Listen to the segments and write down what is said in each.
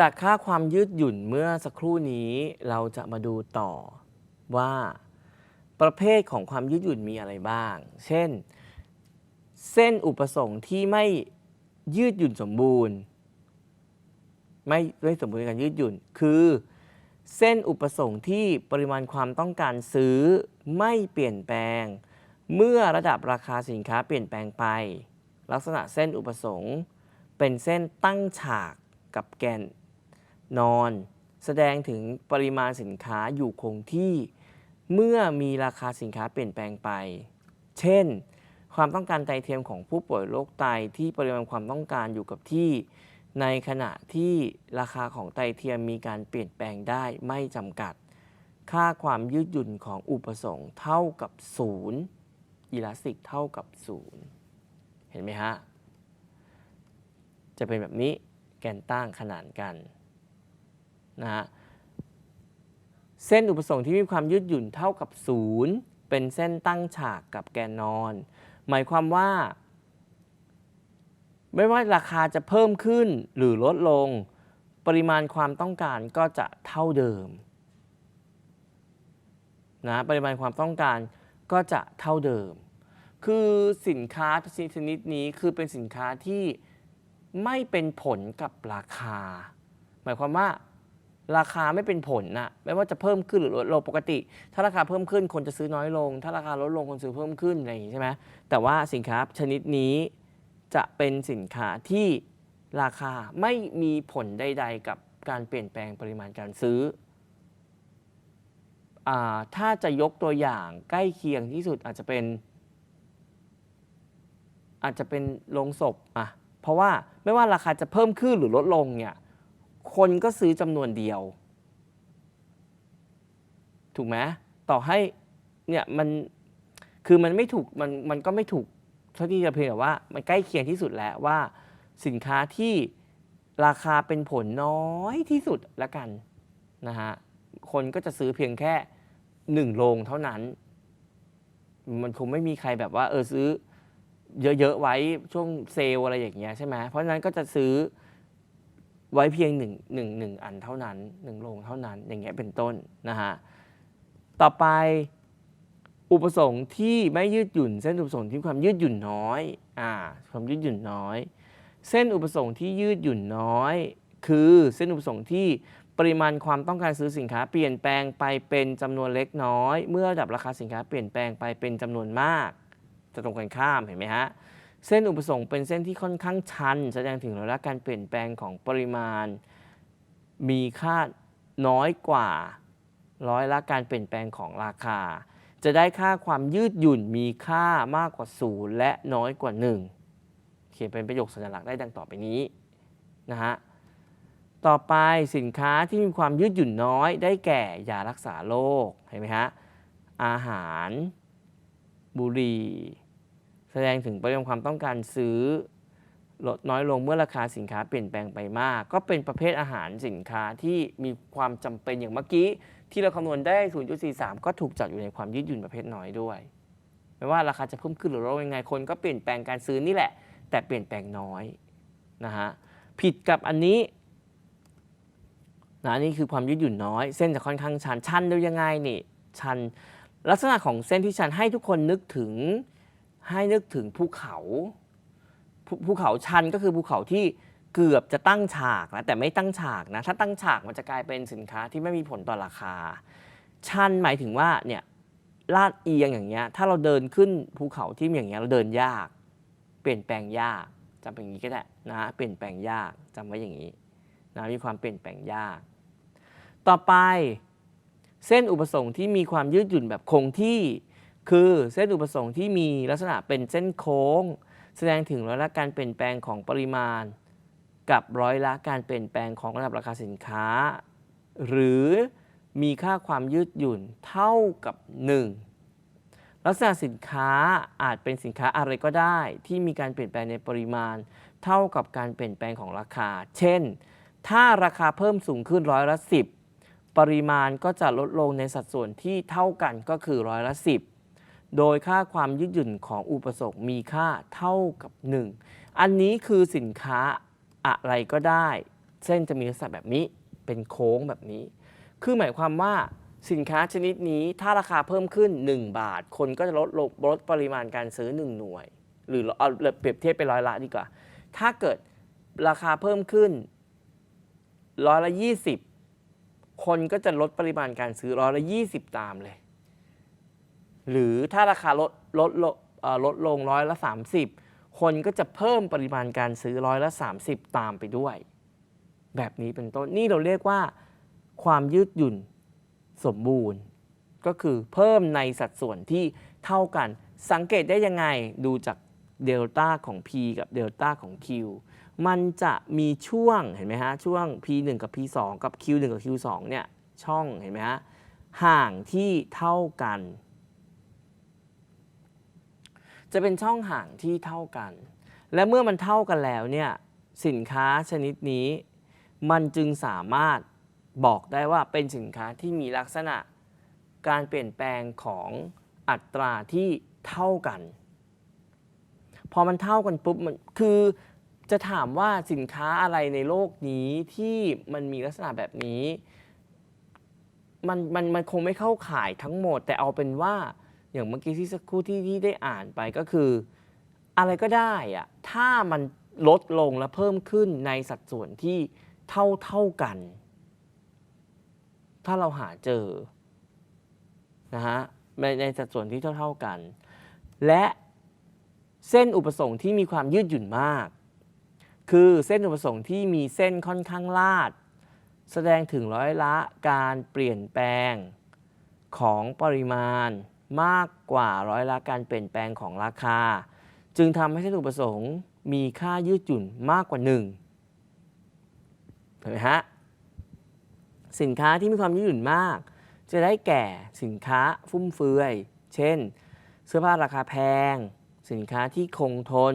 จากค่าความยืดหยุ่นเมื่อสักครู่นี้เราจะมาดูต่อว่า ประเภทของความยืดหยุ่นมีอะไรบ้าง เช่น เส้นอุปสงค์ที่ไม่ยืดหยุ่นสมบูรณ์ ไม่ไม่สมบูรณ์ในการยืดหยุ่น คือ เส้นอุปสงค์ที่ปริมาณความต้องการซื้อไม่เปลี่ยนแปลง เมื่อระดับราคาสินค้าเปลี่ยนแปลงไป ลักษณะเส้นอุปสงค์เป็นเส้นตั้งฉากกับแกน นอน แสดงถึงปริมาณสินค้าอยู่คงที่ เมื่อมีราคาสินค้าเปลี่ยนแปลงไป เช่น ความต้องการไตเทียมของผู้ป่วยโรคไตที่ปริมาณความต้องการอยู่กับที่ ในขณะที่ราคาของไตเทียมมีการเปลี่ยนแปลงได้ไม่จำกัด ค่าความยืดหยุ่นของอุปสงค์เท่ากับศูนย์อิลาสติกเท่ากับศูนย์เห็นไหมฮะจะเป็นแบบนี้แกนตั้งขนานกัน นะฮะเส้นอุปสงค์ที่มีความยืดหยุ่นเท่ากับศูนย์เป็นเส้นตั้งฉากกับแกนนอน หมายความว่า ไม่ว่าราคาจะเพิ่มขึ้นหรือลดลง ปริมาณความต้องการก็จะเท่าเดิมนะปริมาณความต้องการก็จะเท่าเดิม คือสินค้าชนิดนี้คือเป็นสินค้าที่ไม่เป็นผลกับราคา หมายความว่า ราคาไม่เป็นผลนะไม่ว่าจะเพิ่มขึ้นหรือลดลงปกติ ถ้าราคาเพิ่มขึ้นคนจะซื้อน้อยลง ถ้าราคาลดลงคนซื้อเพิ่มขึ้นอะไรอย่างนี้ใช่ไหมแต่ว่าสินค้าชนิดนี้จะเป็นสินค้าที่ราคาไม่มีผลใด ๆ กับการเปลี่ยนแปลงปริมาณการซื้ออาถ้าจะยกตัวอย่างใกล้เคียงที่สุดอาจจะเป็น อาจจะเป็นโรงศพอะเพราะว่าไม่ว่าราคาจะเพิ่มขึ้นหรือลดลงเนี่ย คนก็ซื้อจำนวนเดียว ถูกไหมต่อให้เนี่ยมันคือมันไม่ถูกมันมันก็ไม่ถูกเท่าที่จะเพียงแต่ว่า มันใกล้เคียงที่สุดแล้วว่า สินค้าที่ราคาเป็นผลน้อยที่สุดละกันนะฮะคนก็จะซื้อเพียงแค่หนึ่งโรงเท่านั้น มันคงไม่มีใครแบบว่า เออซื้อเยอะๆไว้ช่วงเซลอะไรอย่างเงี้ยใช่ไหมเพราะฉะนั้นก็จะซื้อ ไว้เพียงหนึ่งหนึ่งหนึ่งอันเท่านั้นหนึ่งโรงเท่านั้นอย่างเงี้ยเป็นต้นนะฮะต่อไปอุปสงค์ที่ไม่ยืดหยุ่น เส้นอุปสงค์ที่ความยืดหยุ่นน้อยอ่าความยืดหยุ่นน้อย เส้นอุปสงค์ที่ยืดหยุ่นน้อย คือเส้นอุปสงค์ที่ปริมาณความต้องการซื้อสินค้าเปลี่ยนแปลงไปเป็นจำนวนเล็กน้อย เมื่อระดับราคาสินค้าเปลี่ยนแปลงไปเป็นจำนวนมาก จะตรงกันข้ามเห็นไหมฮะ เส้นอุปสงค์เป็นเส้นที่ค่อนข้างชัน แสดงถึงระดับการเปลี่ยนแปลงของปริมาณ มีค่าน้อยกว่าร้อยละการเปลี่ยนแปลงของราคา จะได้ค่าความยืดหยุ่นมีค่ามากกว่าศูนย์และน้อยกว่า 1 เขียนเป็นประโยคสัญลักษณ์ได้ดังต่อไปนี้นะฮะต่อไปสินค้าที่มีความยืดหยุ่นน้อยได้แก่ยารักษาโรคเห็นไหมฮะอาหาร บุหรี่ แสดงถึงปริมาณความต้องการซื้อลดน้อยลงเมื่อราคาสินค้าเปลี่ยนแปลงไปมาก ก็เป็นประเภทอาหารสินค้าที่มีความจำเป็นอย่างเมื่อกี้ ที่เราคำนวณได้ 0.43 ก็ถูกจัดอยู่ในความยืดหยุ่นประเภทน้อยด้วย ไม่ว่าราคาจะเพิ่มขึ้นหรือลดยังไงคนก็เปลี่ยนแปลงการซื้อนี่แหละ แต่เปลี่ยนแปลงน้อยนะฮะผิดกับอันนี้นะนี่คือความยืดหยุ่นน้อย เส้นจะค่อนข้างชันชันดูยังไงนี่ชันลักษณะของเส้นที่ชันให้ทุกคนนึกถึง ให้นึกถึงภูเขาภูเขาชันก็คือภูเขาที่เกือบจะตั้งฉากแล้วแต่ไม่ตั้งฉากนะถ้าตั้งฉากมันจะกลายเป็นสินค้าที่ไม่มีผลต่อราคา ชันหมายถึงว่าเนี่ยลาดเอียงอย่างเงี้ยถ้าเราเดินขึ้นภูเขาที่อย่างเงี้ยเราเดินยาก เปลี่ยนแปลงยากจำเป็นอย่างนี้ก็ได้นะเปลี่ยนแปลงยากจำไว้อย่างนี้นะมีความเปลี่ยนแปลงยาก ต่อไป เส้นอุปสงค์ที่มีความยืดหยุ่นแบบคงที่ คือเส้นอุปสงค์ที่มีลักษณะเป็นเส้นโค้ง แสดงถึงร้อยละการเปลี่ยนแปลงของปริมาณ กับร้อยละการเปลี่ยนแปลงของระดับราคาสินค้า หรือมีค่าความยืดหยุ่นเท่ากับ 1 ลักษณะสินค้าอาจเป็นสินค้าอะไรก็ได้ ที่มีการเปลี่ยนแปลงในปริมาณ เท่ากับการเปลี่ยนแปลงของราคา เช่น ถ้าราคาเพิ่มสูงขึ้นร้อยละ10 ปริมาณก็จะลดลงในสัดส่วนที่เท่ากันก็คือร้อยละ10 โดยค่าความยืดหยุ่นของอุปสงค์มีค่าเท่ากับ 1 อันนี้คือสินค้าอะไรก็ได้ เส้นจะมีลักษณะแบบนี้เป็นโค้งแบบนี้ คือหมายความว่าสินค้าชนิดนี้ถ้าราคาเพิ่มขึ้น 1 บาท คนก็จะลดลงลดปริมาณการซื้อ 1 หน่วย หรือเอาเปรียบเทียบเป็นร้อยละดีกว่า ถ้าเกิดราคาเพิ่มขึ้นร้อยละยี่สิบคนก็จะลดปริมาณการซื้อร้อยละยี่สิบตามเลย หรือถ้าราคาลดลดลดลดลงร้อยละสามสิบคนก็จะเพิ่มปริมาณการซื้อร้อยละสามสิบตามไปด้วย แบบนี้เป็นต้นนี่เราเรียกว่าความยืดหยุ่นสมบูรณ์ ก็คือเพิ่มในสัดส่วนที่เท่ากัน สังเกตได้ยังไงดูจากเดลต้าของ P กับเดลต้าของ Q มันจะมีช่วงเห็นไหมฮะช่วง P1 กับ P2 กับ Q1 กับ Q2 เนี่ยช่องเห็นไหมฮะห่างที่เท่ากัน จะเป็นช่องห่างที่เท่ากัน และเมื่อมันเท่ากันแล้วเนี่ยสินค้าชนิดนี้ มันจึงสามารถบอกได้ว่าเป็นสินค้าที่มีลักษณะการเปลี่ยนแปลงของอัตราที่เท่ากัน พอมันเท่ากันปุ๊บมันคือจะถามว่าสินค้าอะไรในโลกนี้ที่มันมีลักษณะแบบนี้ มันมันมันคงไม่เข้าข่ายทั้งหมด แต่เอาเป็นว่า อย่างเมื่อกี้ที่สักครู่ที่ที่ได้อ่านไปก็คือ อะไรก็ได้อะถ้ามันลดลงและเพิ่มขึ้นในสัดส่วนที่เท่าเท่ากัน ถ้าเราหาเจอนะฮะในในสัดส่วนที่เท่าเท่ากัน และเส้นอุปสงค์ที่มีความยืดหยุ่นมาก คือเส้นอุปสงค์ที่มีเส้นค่อนข้างลาด แสดงถึงร้อยละการเปลี่ยนแปลงของปริมาณ มากกว่าร้อยละการเปลี่ยนแปลงของราคา จึงทำให้เส้นอุปสงค์มีค่ายืดหยุ่นมากกว่า1เห็นไหมฮะสินค้าที่มีความยืดหยุ่นมาก จะได้แก่สินค้าฟุ่มเฟือย เช่น เสื้อผ้าราคาแพง สินค้าที่คงทน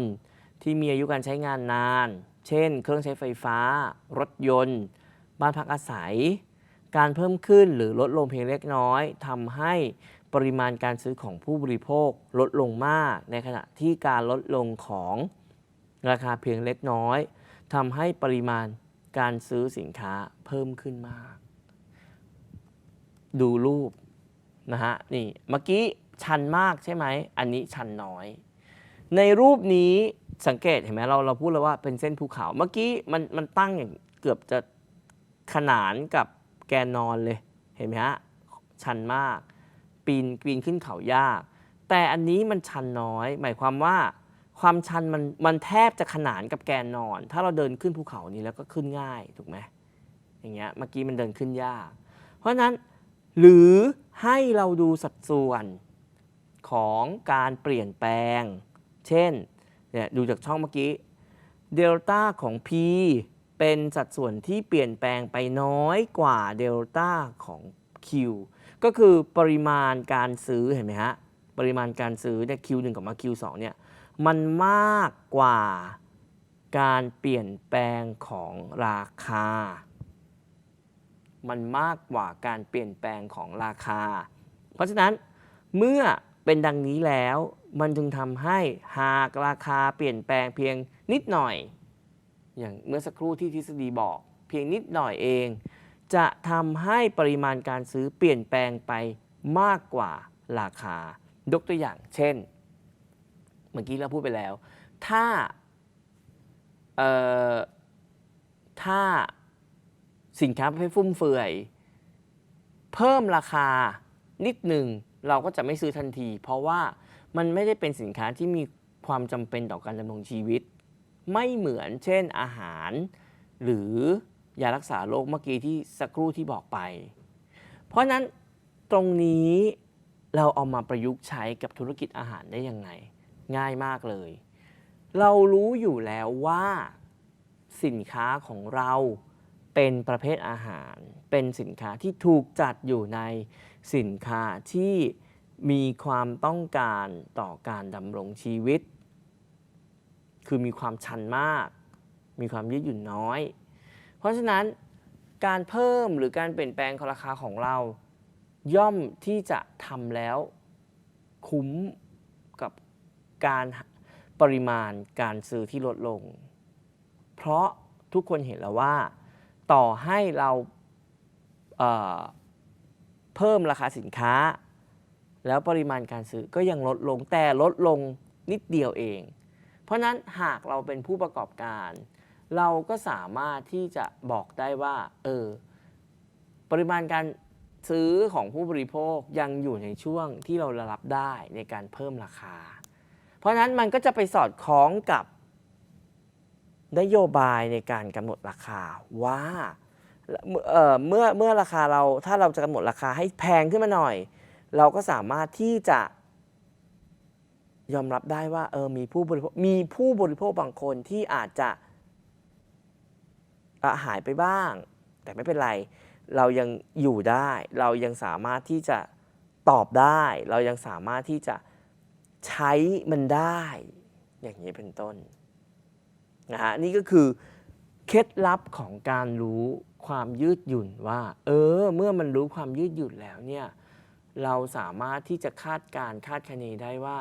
ที่มีอายุการใช้งานนาน เช่น เครื่องใช้ไฟฟ้า รถยนต์ บ้านพักอาศัย การเพิ่มขึ้นหรือลดลงเพียงเล็กน้อยทำให้ปริมาณการซื้อของผู้บริโภคลดลงมาก ในขณะที่การลดลงของราคาเพียงเล็กน้อยทำให้ปริมาณการซื้อสินค้าเพิ่มขึ้นมาก ดูรูปนะฮะนี่เมื่อกี้ชันมากใช่ไหม อันนี้ชันน้อย ในรูปนี้สังเกตเห็นไหมเราเราพูดแล้วว่าเป็นเส้นภูเขา เมื่อกี้มันมันตั้งอย่างเกือบจะขนานกับแกนนอนเลย เห็นไหมฮะชันมาก ปีนปีนขึ้นเขายาก แต่อันนี้มันชันน้อย หมายความว่าความชันมันมันแทบจะขนานกับแกนนอน ถ้าเราเดินขึ้นภูเขานี้แล้วก็ขึ้นง่ายถูกไหมอย่างเงี้ยเมื่อกี้มันเดินขึ้นยาก เพราะฉะนั้นหรือให้เราดูสัดส่วนของการเปลี่ยนแปลง เช่นเนี่ยดูจากช่องเมื่อกี้เดลต้าของ P เป็นสัดส่วนที่เปลี่ยนแปลงไปน้อยกว่าเดลต้าของ Q ก็คือปริมาณการซื้อเห็นไหมฮะปริมาณการซื้อเนี่ย Q1 กับมา Q2 เนี่ยมันมากกว่าการเปลี่ยนแปลงของราคา มันมากกว่าการเปลี่ยนแปลงของราคา เพราะฉะนั้นเมื่อเป็นดังนี้แล้วมันจึงทำให้หากราคาเปลี่ยนแปลงเพียงนิดหน่อย อย่างเมื่อสักครู่ที่ทฤษฎีบอก เพียงนิดหน่อยเอง จะทำให้ปริมาณการซื้อเปลี่ยนแปลงไปมากกว่าราคายกตัวอย่างเช่น เมื่อกี้เราพูดไปแล้ว ถ้าถ้าสินค้าประเภทฟุ่มเฟือย เพิ่มราคานิดหนึ่งเราก็จะไม่ซื้อทันที เพราะว่ามันไม่ได้เป็นสินค้าที่มีความจำเป็นต่อการดำรงชีวิต ไม่เหมือนเช่นอาหาร หรือ ยารักษาโรคเมื่อกี้ที่สักครู่ที่บอกไป เพราะนั้นตรงนี้เราเอามาประยุกต์ใช้กับธุรกิจอาหารได้ยังไง ง่ายมากเลย เรารู้อยู่แล้วว่าสินค้าของเราเป็นประเภทอาหาร เป็นสินค้าที่ถูกจัดอยู่ในสินค้าที่มีความต้องการต่อการดำรงชีวิต คือมีความชันมาก มีความยืดหยุ่นน้อย ราะฉะนั้นการเพิ่มหรือการเปลี่ยนแปลงราคาของเรา ย่อมที่จะทำแล้วคุ้มกับการปริมาณการซื้อที่ลดลง เพราะทุกคนเห็นแล้วว่า ต่อให้เราเเพิ่มราคาสินค้า แล้วปริมาณการซื้อก็ยังลดลงแต่ลดลงนิดเดียวเอง เพราะนั้นหากเราเป็นผู้ประกอบการ เราก็สามารถที่จะบอกได้ว่าเออปริมาณการซื้อของผู้บริโภคยังอยู่ในช่วงที่เรารับได้ในการเพิ่มราคา เพราะฉะนั้นมันก็จะไปสอดคล้องกับนโยบายในการกำหนดราคาว่าเเมื่อเมื่อราคาเราถ้าเราจะกำหนดราคาให้แพงขึ้นมาหน่อย เราก็สามารถที่จะยอมรับได้ว่าเออมีผู้บริโภคมีผู้บริโภคบางคนที่อาจจะ หายไปบ้าง แต่ไม่เป็นไร เรายังอยู่ได้ เรายังสามารถที่จะตอบได้ เรายังสามารถที่จะใช้มันได้ อย่างนี้เป็นต้นนะฮะนี่ก็คือเคล็ดลับของการรู้ความยืดหยุ่นว่า เออ เมื่อมันรู้ความยืดหยุ่นแล้วเนี่ยเราสามารถที่จะคาดการคาดคะเนได้ว่า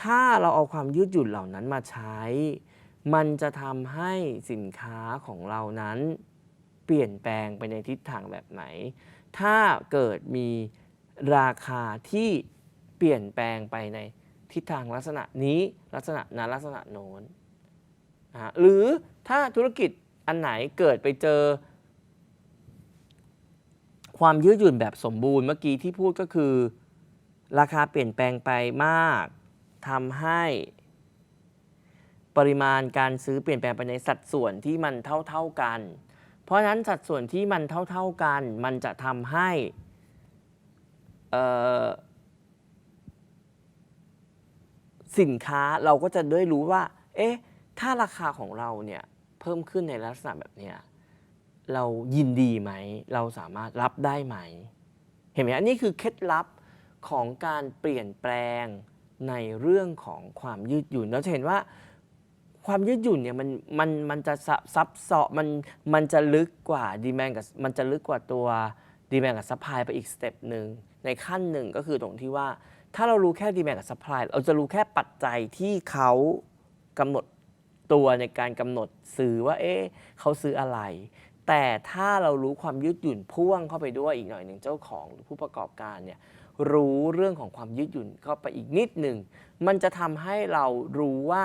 ถ้าเราเอาความยืดหยุ่นเหล่านั้นมาใช้ มันจะทำให้สินค้าของเรานั้น เปลี่ยนแปลงไปในทิศทางแบบไหน ถ้าเกิดมีราคาที่เปลี่ยนแปลงไปในทิศทางลักษณะนี้ลักษณะนั้นลักษณะโน้นนะหรือถ้าธุรกิจอันไหนเกิดไปเจอ ความยืดหยุ่นแบบสมบูรณ์เมื่อกี้ที่พูดก็คือ ราคาเปลี่ยนแปลงไปมากทำให้ ปริมาณการซื้อเปลี่ยนแปลงไปในสัดส่วนที่มันเท่าๆกัน เพราะฉะนั้นสัดส่วนที่มันเท่าๆกัน มันจะทำให้เออสินค้าเราก็จะได้รู้ว่า เอ๊ะ ถ้าราคาของเราเนี่ยเพิ่มขึ้นในลักษณะแบบเนี้ยเรายินดีไหม เราสามารถรับได้ไหม เห็นไหมอันนี้คือเคล็ดลับของการเปลี่ยนแปลงในเรื่องของความยืดหยุ่น เราจะเห็นว่า ความยืดหยุ่นเนี่ยมันมันมันจะซับซับซ้อนมันมันจะลึกกว่าดีแมนกับมันจะลึกกว่าตัวดีแมนกับซัพพลายไปอีกสเต็ปหนึ่งในขั้นหนึ่งก็คือตรงที่ว่าถ้าเรารู้แค่ดีแมนกับซัพพลายเราจะรู้แค่ปัจจัยที่เขากำหนดตัวในการกำหนดซื้อว่าเอ๊ะเขาซื้ออะไร แต่ถ้าเรารู้ความยืดหยุ่นพ่วงเข้าไปด้วยอีกหน่อยหนึ่งเจ้าของหรือผู้ประกอบการเนี่ยรู้เรื่องของความยืดหยุ่นเข้าไปอีกนิดหนึ่งมันจะทำให้เรารู้ว่า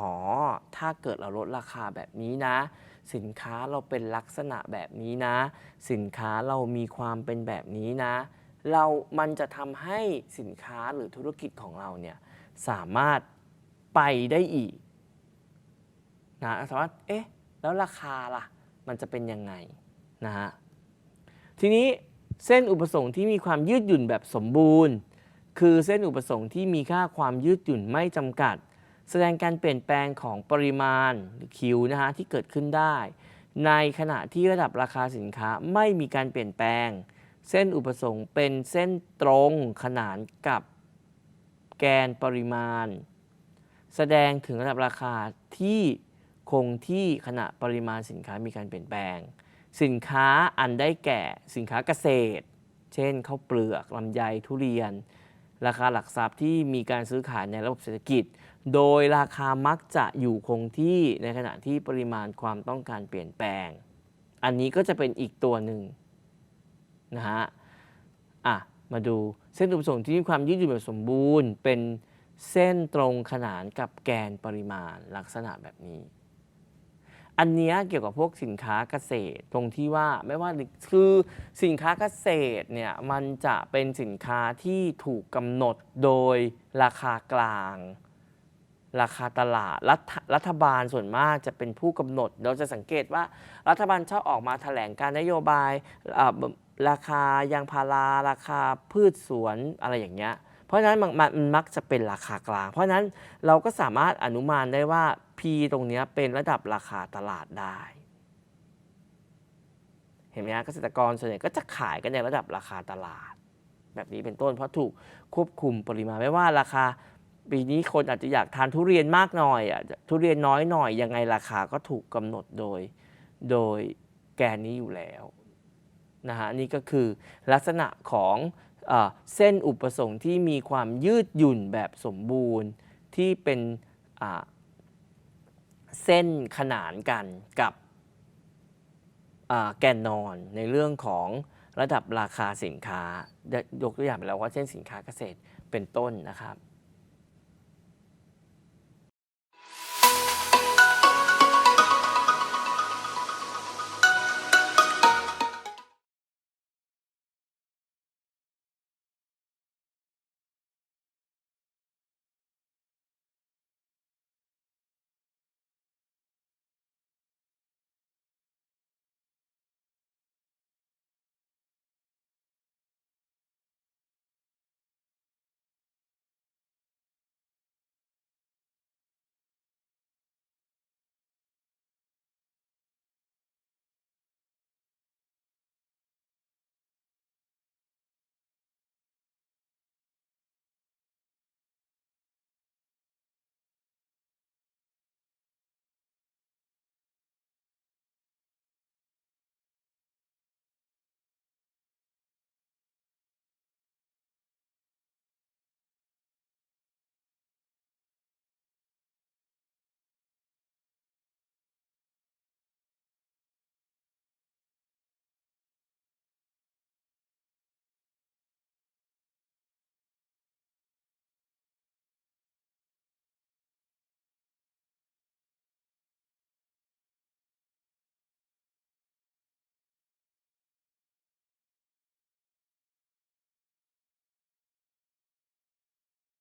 อ๋อ ถ้าเกิดเราลดราคาแบบนี้นะ สินค้าเราเป็นลักษณะแบบนี้นะ สินค้าเรามีความเป็นแบบนี้นะ เรา มันจะทำให้สินค้าหรือธุรกิจของเราเนี่ยสามารถไปได้อีกนะสามารถเอ๊ะ แล้วราคาล่ะ มันจะเป็นยังไงนะฮะ ทีนี้เส้นอุปสงค์ที่มีความยืดหยุ่นแบบสมบูรณ์ คือเส้นอุปสงค์ที่มีค่าความยืดหยุ่นไม่จำกัด แสดงการเปลี่ยนแปลงของปริมาณหรือคิวนะฮะที่เกิดขึ้นได้ ในขณะที่ระดับราคาสินค้าไม่มีการเปลี่ยนแปลง เส้นอุปสงค์เป็นเส้นตรงขนานกับแกนปริมาณ แสดงถึงระดับราคาที่คงที่ขณะปริมาณสินค้ามีการเปลี่ยนแปลง สินค้าอันได้แก่สินค้าเกษตร เช่นข้าวเปลือกลำไยทุเรียน ราคาหลักทรัพย์ที่มีการซื้อขายในระบบเศรษฐกิจ โดยราคามักจะอยู่คงที่ในขณะที่ปริมาณความต้องการเปลี่ยนแปลง อันนี้ก็จะเป็นอีกตัวหนึ่งนะฮะ อะ มาดูเส้นอุปสงค์ที่มีความยืดหยุ่นแบบสมบูรณ์ เป็นเส้นตรงขนานกับแกนปริมาณลักษณะแบบนี้ อันนี้เกี่ยวกับพวกสินค้าเกษตรตรงที่ว่าไม่ว่าคือสินค้าเกษตรเนี่ยมันจะเป็นสินค้าที่ถูกกำหนดโดยราคากลาง ราคาตลาดรัฐรัฐบาลส่วนมากจะเป็นผู้กำหนด เราจะสังเกตว่ารัฐบาลชอบออกมาแถลงการนโยบายราคายางพาราราคาพืชสวนอะไรอย่างเงี้ยเพราะฉะนั้นมันมันมันมักจะเป็นราคากลาง เพราะฉะนั้นเราก็สามารถอนุมานได้ว่า P ตรงนี้เป็นระดับราคาตลาดได้ เห็นไหมฮะเกษตรกรส่วนใหญ่ก็จะขายกันในระดับราคาตลาด แบบนี้เป็นต้นเพราะถูกควบคุมปริมาณไม่ว่าราคา ปีนี้คนอาจจะอยากทานทุเรียนมากหน่อยอะทุเรียนน้อยหน่อยยังไงราคาก็ถูกกำหนดโดย โดยแกนนี้อยู่แล้วนะฮะนี่ก็คือลักษณะของเอเส้นอุปสงค์ที่มีความยืดหยุ่นแบบสมบูรณ์ที่เป็นเส้นขนานกันกับแกนนอนในเรื่องของระดับราคาสินค้ายกตัวอย่างไปแล้วว่าเช่นสินค้าเกษตรเป็นต้นนะครับ